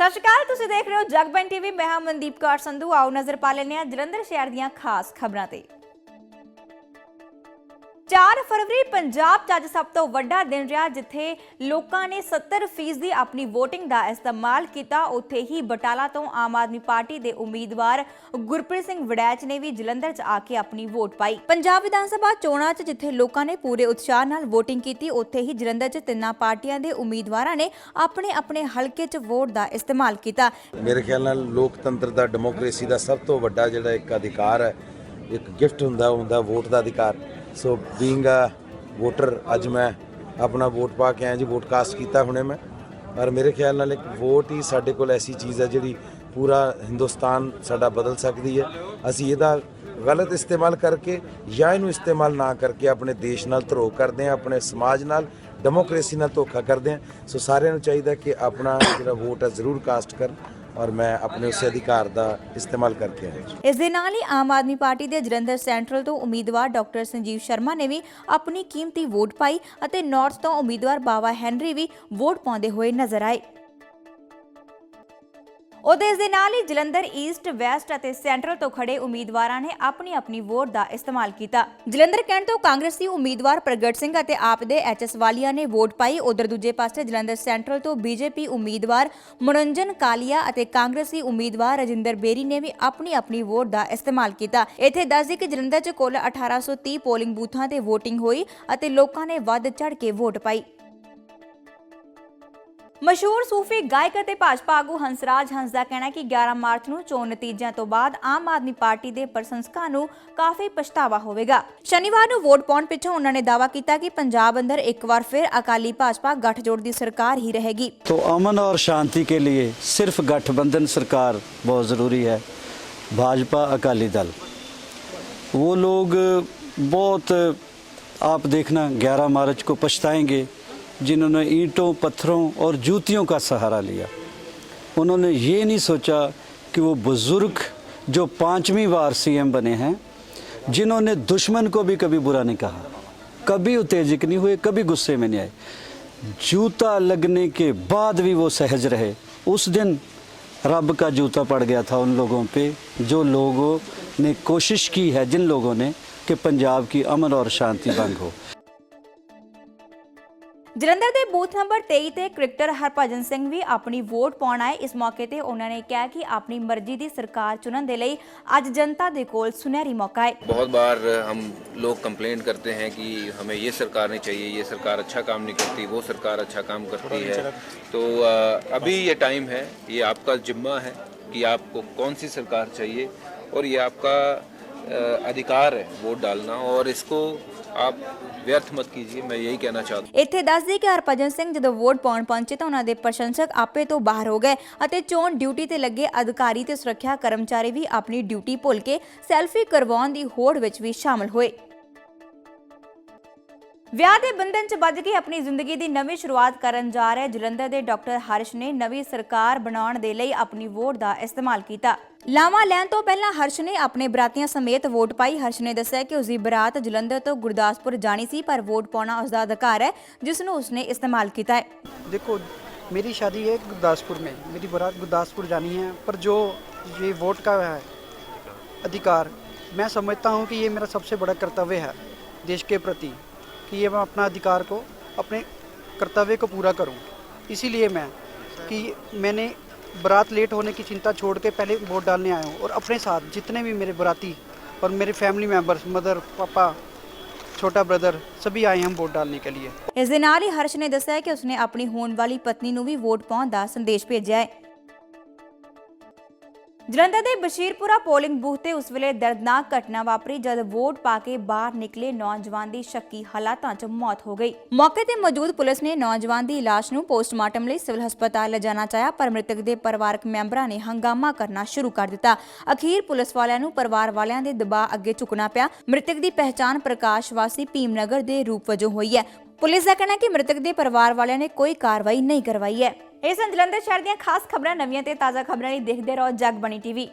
ਸਤਿ ਸ਼੍ਰੀ ਅਕਾਲ, ਤੁਸੀਂ ਦੇਖ ਰਹੇ ਹੋ ਜਗਬਨ ਟੀਵੀ। ਮੈਂ ਹਾਂ ਮਨਦੀਪ ਕੌਰ ਸੰਧੂ। ਆਓ ਨਜ਼ਰ ਪਾ ਲੈਂਦੇ ਹਾਂ ਜਲੰਧਰ ਸ਼ਹਿਰ ਦੀਆਂ ਖਾਸ ਖਬਰਾਂ ਤੇ। 4 ਫਰਵਰੀ ਪੰਜਾਬ 'ਚ ਅੱਜ ਸਭ ਤੋਂ ਵੱਡਾ ਦਿਨ ਰਿਹਾ, ਜਿੱਥੇ ਲੋਕਾਂ ਨੇ 70% ਦੀ ਆਪਣੀ VOTING ਦਾ ਇਸਤੇਮਾਲ ਕੀਤਾ। ਉੱਥੇ ਹੀ ਬਟਾਲਾ ਤੋਂ ਆਮ ਆਦਮੀ ਪਾਰਟੀ ਦੇ ਉਮੀਦਵਾਰ ਗੁਰਪ੍ਰੀਤ ਸਿੰਘ ਵੜੈਚ ਨੇ ਵੀ ਜਲੰਧਰ 'ਚ ਆ ਕੇ ਆਪਣੀ ਵੋਟ ਪਾਈ। ਪੰਜਾਬ ਵਿਧਾਨ ਸਭਾ ਚੋਣਾਂ 'ਚ ਜਿੱਥੇ ਲੋਕਾਂ ਨੇ ਪੂਰੇ ਉਤਸ਼ਾਹ ਨਾਲ VOTING ਕੀਤੀ, ਉੱਥੇ ਹੀ ਜਲੰਧਰ 'ਚ ਤਿੰਨਾਂ ਪਾਰਟੀਆਂ ਦੇ ਉਮੀਦਵਾਰਾਂ ਨੇ ਆਪਣੇ ਆਪਣੇ ਹਲਕੇ 'ਚ ਵੋਟ ਦਾ ਇਸਤੇਮਾਲ ਕੀਤਾ। ਮੇਰੇ ਖਿਆਲ ਨਾਲ ਲੋਕਤੰਤਰ ਦਾ, ਡੈਮੋਕ੍ਰੇਸੀ ਦਾ ਸਭ ਤੋਂ ਵੱਡਾ ਜਿਹੜਾ ਇੱਕ ਅਧਿਕਾਰ ਹੈ, ਇੱਕ ਗਿਫਟ ਹੁੰਦਾ ਹੁੰਦਾ ਵੋਟ ਦਾ ਅਧਿਕਾਰ। ਸੋ ਬੀਇੰਗ ਅ ਵੋਟਰ ਅੱਜ ਮੈਂ ਆਪਣਾ ਵੋਟ ਪਾ ਕੇ ਆਇਆ ਜੀ ਵੋਟ ਕਾਸਟ ਕੀਤਾ ਹੁਣੇ ਮੈਂ। ਪਰ ਮੇਰੇ ਖਿਆਲ ਨਾਲ ਇੱਕ ਵੋਟ ਹੀ ਸਾਡੇ ਕੋਲ ਐਸੀ ਚੀਜ਼ ਹੈ ਜਿਹੜੀ ਪੂਰਾ ਹਿੰਦੁਸਤਾਨ ਸਾਡਾ ਬਦਲ ਸਕਦੀ ਹੈ। ਅਸੀਂ ਇਹਦਾ ਗਲਤ ਇਸਤੇਮਾਲ ਕਰਕੇ ਜਾਂ ਇਹਨੂੰ ਇਸਤੇਮਾਲ ਨਾ ਕਰਕੇ ਆਪਣੇ ਦੇਸ਼ ਨਾਲ ਧਰੋਹ ਕਰਦੇ ਹਾਂ, ਆਪਣੇ ਸਮਾਜ ਨਾਲ ਡੈਮੋਕ੍ਰੇਸੀ ਨਾਲ ਧੋਖਾ ਕਰਦੇ ਹਾਂ। ਸੋ ਸਾਰਿਆਂ ਨੂੰ ਚਾਹੀਦਾ ਕਿ ਆਪਣਾ ਜਿਹੜਾ ਵੋਟ ਹੈ ਜ਼ਰੂਰ ਕਾਸਟ ਕਰਨ। ਔਰ ਮੈਂ ਆਪਣੇ ਉਸ ਅਧਿਕਾਰ ਦਾ ਇਸਤੇਮਾਲ ਕਰਕੇ ਆਇਆ ਇਸ ਦੇ ਨਾਲ ਹੀ ਆਮ ਆਦਮੀ ਪਾਰਟੀ ਦੇ ਜਲੰਧਰ ਸੈਂਟਰਲ ਤੋਂ ਉਮੀਦਵਾਰ ਡਾਕਟਰ ਸੰਜੀਵ ਸ਼ਰਮਾ ਨੇ ਵੀ ਆਪਣੀ ਕੀਮਤੀ ਵੋਟ ਪਾਈ ਅਤੇ ਨਾਰਥ ਤੋਂ ਉਮੀਦਵਾਰ ਬਾਵਾ ਹੈਨਰੀ ਵੀ ਵੋਟ ਪਾਉਂਦੇ ਹੋਏ ਨਜ਼ਰ ਆਏ। ਉਹਦੇ ਇਸ ਦੇ ਨਾਲ ਹੀ ਜਲੰਧਰ ਈਸਟ, ਵੈਸਟ ਅਤੇ ਸੈਂਟਰਲ ਤੋਂ ਖੜੇ ਉਮੀਦਵਾਰਾਂ ਨੇ ਆਪਣੀ ਆਪਣੀ ਵੋਟ ਦਾ ਇਸਤੇਮਾਲ ਕੀਤਾ। ਜਲੰਧਰ ਕੈਂਟ ਤੋਂ ਕਾਂਗਰਸੀ ਉਮੀਦਵਾਰ ਪ੍ਰਗਟ ਸਿੰਘ ਅਤੇ ਆਪ ਦੇ ਐਚਐਸ ਵਾਲੀਆ ਨੇ ਵੋਟ ਪਾਈ। ਉਧਰ ਦੂਜੇ ਪਾਸੇ ਜਲੰਧਰ ਸੈਂਟਰਲ ਤੋਂ ਬੀਜੇਪੀ ਉਮੀਦਵਾਰ ਮਨੋਰੰਜਨ ਕਾਲੀਆ ਅਤੇ ਕਾਂਗਰਸੀ ਉਮੀਦਵਾਰ ਰਜਿੰਦਰ ਬੇਰੀ ਨੇ ਵੀ ਆਪਣੀ ਆਪਣੀ ਵੋਟ ਦਾ ਇਸਤੇਮਾਲ ਕੀਤਾ। ਇੱਥੇ ਦੱਸਦੀ ਕਿ ਜਲੰਧਰ 'ਚ ਕੁੱਲ 1830 ਪੋਲਿੰਗ ਬੂਥਾਂ ਤੇ VOTING ਹੋਈ ਅਤੇ ਲੋਕਾਂ ਨੇ ਵੱਧ ਚੜ ਕੇ ਵੋਟ ਪਾਈ। ਮਸ਼ਹੂਰ ਸੂਫੀ ਗਾਇਕ ਅਤੇ ਭਾਜਪਾ ਆਗੂ ਹੰਸਰਾਜ ਹੰਸ ਦਾ ਕਹਿਣਾ ਹੈ ਕਿ 11 ਮਾਰਚ ਨੂੰ ਚੋਣ ਨਤੀਜਿਆਂ ਤੋਂ ਬਾਅਦ ਆਮ ਆਦਮੀ ਪਾਰਟੀ ਦੇ ਪ੍ਰਸ਼ੰਸਕਾਂ ਨੂੰ ਕਾਫੀ ਪਛਤਾਵਾ ਹੋਵੇਗਾ ਸ਼ਨੀਵਾਰ ਨੂੰ ਵੋਟ ਪਾਉਣ ਪਿੱਛੋਂ ਉਹਨਾਂ ਨੇ ਦਾਅਵਾ ਕੀਤਾ ਕਿ ਪੰਜਾਬ ਅੰਦਰ ਇੱਕ ਵਾਰ ਫਿਰ ਅਕਾਲੀ ਭਾਜਪਾ ਗੱਠਜੋੜ ਦੀ ਸਰਕਾਰ ਹੀ ਰਹੇਗੀ तो अमन और शांति के लिए सिर्फ गठबंधन सरकार बहुत ज़रूरी है भाजपा अकाली दल वो लोग बहुत आप देखना 11 मार्च को पछताएंगे जिन्होंने ईंटों, पत्थरों और जूतियों का सहारा लिया। उन्होंने ये नहीं सोचा कि वो बुज़ुर्ग जो पाँचवीं बार सीएम बने हैं, जिन्होंने दुश्मन को भी कभी बुरा नहीं कहा, कभी उत्तेजित नहीं हुए, कभी गुस्से में नहीं आए। जूता लगने के बाद भी वो सहज रहे। उस दिन रब का जूता पड़ गया था उन लोगों पे, जो लोगों ने कोशिश की है, जिन लोगों ने, कि पंजाब की अमन और शांति भंग हो। ਜਲੰਧਰ ਦੇ ਬੂਥ ਨੰਬਰ 23 ਤੇ ਕ੍ਰਿਕਟਰ ਹਰਭਜਨ ਸਿੰਘ ਵੀ ਆਪਣੀ ਵੋਟ ਪਾਉਣ ਆਏ ਇਸ ਮੌਕੇ ਤੇ ਉਹਨਾਂ ਨੇ ਕਿਹਾ ਕਿ ਆਪਣੀ ਮਰਜ਼ੀ ਦੀ ਸਰਕਾਰ ਚੁਣਨ ਦੇ ਲਈ ਅੱਜ ਜਨਤਾ ਦੇ ਕੋਲ ਸੁਨਹਿਰੀ ਮੌਕਾ ਹੈ बहुत बार हम लोग कंप्लेंट करते हैं कि हमें ये सरकार नहीं चाहिए ये सरकार अच्छा काम नहीं करती वो सरकार अच्छा काम करती है तो अ, अभी ये टाइम है ये आपका जिम्मा है कि आपको कौन सी सरकार चाहिए और ये आपका अ, अधिकार है वोट डालना और इसको आप व्यर्थ मत कीजिए मैं यही कहना चाहता हूँ ਇੱਥੇ ਦੱਸਦੀ ਕਿ ਹਰਭਜਨ ਸਿੰਘ ਜਦੋਂ ਵੋਟ ਪਾਉਣ ਪਹੁੰਚੇ ਤਾਂ ਉਹਨਾਂ ਦੇ ਪ੍ਰਸ਼ੰਸਕ ਆਪੇ ਤੋਂ ਬਾਹਰ ਹੋ ਗਏ ਅਤੇ ਚੋਣ ਡਿਊਟੀ ਤੇ ਲੱਗੇ ਅਧਿਕਾਰੀ ਤੇ ਸੁਰੱਖਿਆ ਕਰਮਚਾਰੀ ਵੀ ਆਪਣੀ ਡਿਊਟੀ ਭੁੱਲ ਕੇ ਸੈਲਫੀ ਕਰਵਾਉਣ ਦੀ ਹੋੜ ਵਿੱਚ ਵੀ ਸ਼ਾਮਲ ਹੋਏ ਵਿਆਹ ਦੇ ਬੰਧਨ 'ਚ ਵੱਜ ਕੇ ਆਪਣੀ ਜ਼ਿੰਦਗੀ ਦੀ ਨਵੀਂ ਸ਼ੁਰੂਆਤ ਕਰਨ ਜਾ ਰਹੇ ਜਲੰਧਰ ਦੇ ਡਾਕਟਰ ਹਰਸ਼ ਨੇ ਨਵੀਂ ਸਰਕਾਰ ਬਣਾਉਣ ਦੇ ਲਈ ਆਪਣੀ ਵੋਟ ਦਾ ਇਸਤੇਮਾਲ ਕੀਤਾ ਲਾਵਾਂ ਲੈਣ ਤੋਂ ਪਹਿਲਾਂ ਹਰਸ਼ ਨੇ ਆਪਣੇ ਬਰਾਤੀਆਂ ਸਮੇਤ ਵੋਟ ਪਾਈ ਹਰਸ਼ ਨੇ ਦੱਸਿਆ ਕਿ ਉਸ ਦੀ ਬਰਾਤ ਜਲੰਧਰ ਤੋਂ ਗੁਰਦਾਸਪੁਰ ਜਾਣੀ ਸੀ ਪਰ ਵੋਟ ਪਾਉਣਾ ਉਸ ਦਾ ਅਧਿਕਾਰ ਹੈ ਜਿਸ ਨੂੰ ਉਸਨੇ ਇਸਤੇਮਾਲ ਕੀਤਾ ਹੈ देखो मेरी शादी है गुरदासपुर में मेरी बारात गुरदासपुर जानी है पर जो ये वोट का है अधिकार मैं समझता हूँ कि ये मेरा सबसे बड़ा कर्तव्य है देश के प्रति कि ये मैं अपना अधिकार को अपने कर्तव्य को पूरा करूँ इसीलिए मैं कि मैंने बारात लेट होने की चिंता छोड़ के पहले वोट डालने आया हूँ और अपने साथ जितने भी मेरे बाराती और मेरे फैमिली मेम्बर्स मदर पापा छोटा ब्रदर सभी आए हैं हम वोट डालने के लिए ਇਸ ਦੇ ਨਾਲ ਹੀ ਹਰਸ਼ ਨੇ ਦੱਸਿਆ ਕਿ ਉਸਨੇ ਆਪਣੀ ਹੋਣ ਵਾਲੀ ਪਤਨੀ ਨੂੰ ਵੀ ਵੋਟ ਪਾਉਣ ਦਾ ਸੰਦੇਸ਼ ਭੇਜਿਆ ਹੈ ਜਲੰਧਰ ਦੇ ਬਸ਼ੀਰਪੁਰਾ ਪੋਲਿੰਗ ਬੂਥ ਤੇ ਉਸ ਵੇਲੇ ਦਰਦਨਾਕ ਘਟਨਾ ਵਾਪਰੀ ਜਦ ਵੋਟ ਪਾ ਕੇ ਬਾਹਰ ਨਿਕਲੇ ਨੌਜਵਾਨ ਦੀ ਸ਼ੱਕੀ ਹਾਲਾਤਾਂ 'ਚ ਮੌਤ ਹੋ ਗਈ। ਮੌਕੇ ਤੇ ਮੌਜੂਦ ਪੁਲਿਸ ਨੇ ਨੌਜਵਾਨ ਦੀ ਲਾਸ਼ ਨੂੰ ਪੋਸਟਮਾਰਟਮ ਲਈ ਸਿਵਲ ਹਸਪਤਾਲ ਲਿਜਾਣਾ ਚਾਹਿਆ, ਪਰ ਮ੍ਰਿਤਕ ਦੇ ਪਰਿਵਾਰਕ ਮੈਂਬਰਾਂ ਨੇ ਹੰਗਾਮਾ ਕਰਨਾ ਸ਼ੁਰੂ ਕਰ ਦਿੱਤਾ। ਅਖੀਰ ਪੁਲਿਸ ਵਾਲਿਆਂ ਨੂੰ ਪਰਿਵਾਰ ਵਾਲਿਆਂ ਦੇ ਦਬਾਅ ਅੱਗੇ ਝੁਕਣਾ ਪਿਆ। ਮ੍ਰਿਤਕ ਦੀ ਪਹਿਚਾਣ ਪ੍ਰਕਾਸ਼ ਵਾਸੀ ਭੀਮਨਗਰ ਦੇ ਰੂਪ ਵਜੋਂ ਹੋਈ ਹੈ। ਪੁਲਿਸ ਦਾ ਕਹਿਣਾ ਹੈ ਕਿ ਮ੍ਰਿਤਕ ਦੇ ਪਰਿਵਾਰ ਵਾਲਿਆਂ ਨੇ ਕੋਈ ਕਾਰਵਾਈ ਨਹੀਂ ਕਰਵਾਈ ਹੈ। ਇਹ ਸਨ ਜਲੰਧਰ ਸ਼ਹਿਰ ਦੀਆਂ ਖਾਸ ਖਬਰਾਂ ਨਵੀਆਂ ਤੇ ਤਾਜ਼ਾ ਖਬਰਾਂ ਲਈ ਦੇਖਦੇ ਰਹੋ ਜਗਬਣੀ ਟੀਵੀ।